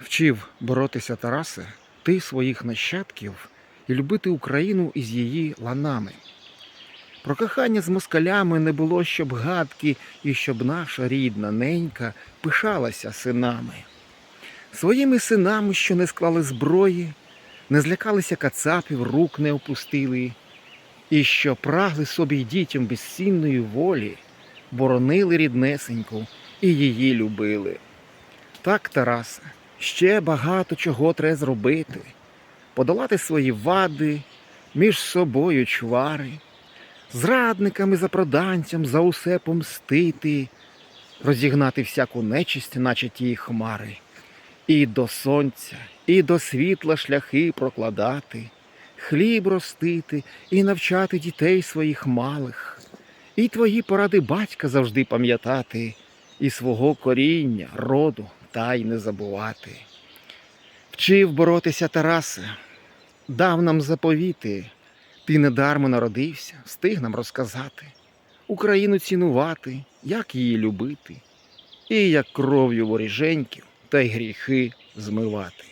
Вчив боротися Тарасе, ти своїх нащадків і любити Україну із її ланами. Про кохання з москалями не було, щоб гадки, і щоб наша рідна ненька пишалася синами. Своїми синами, що не склали зброї, не злякалися кацапів, рук не опустили, і що прагли собі й дітям безцінної волі, боронили ріднесеньку і її любили. Так, Тарасе, ще багато чого треба зробити, подолати свої вади, між собою чвари, зрадниками за проданцям за усе помстити, розігнати всяку нечисть, наче ті хмари, і до сонця, і до світла шляхи прокладати, хліб ростити і навчати дітей своїх малих, і твої поради батька завжди пам'ятати, і свого коріння, роду та й не забувати. Вчив боротися Тарасе, дав нам заповіти, ти недармо народився, встиг нам розказати, Україну цінувати, як її любити, і як кров'ю воріженьків та й гріхи змивати.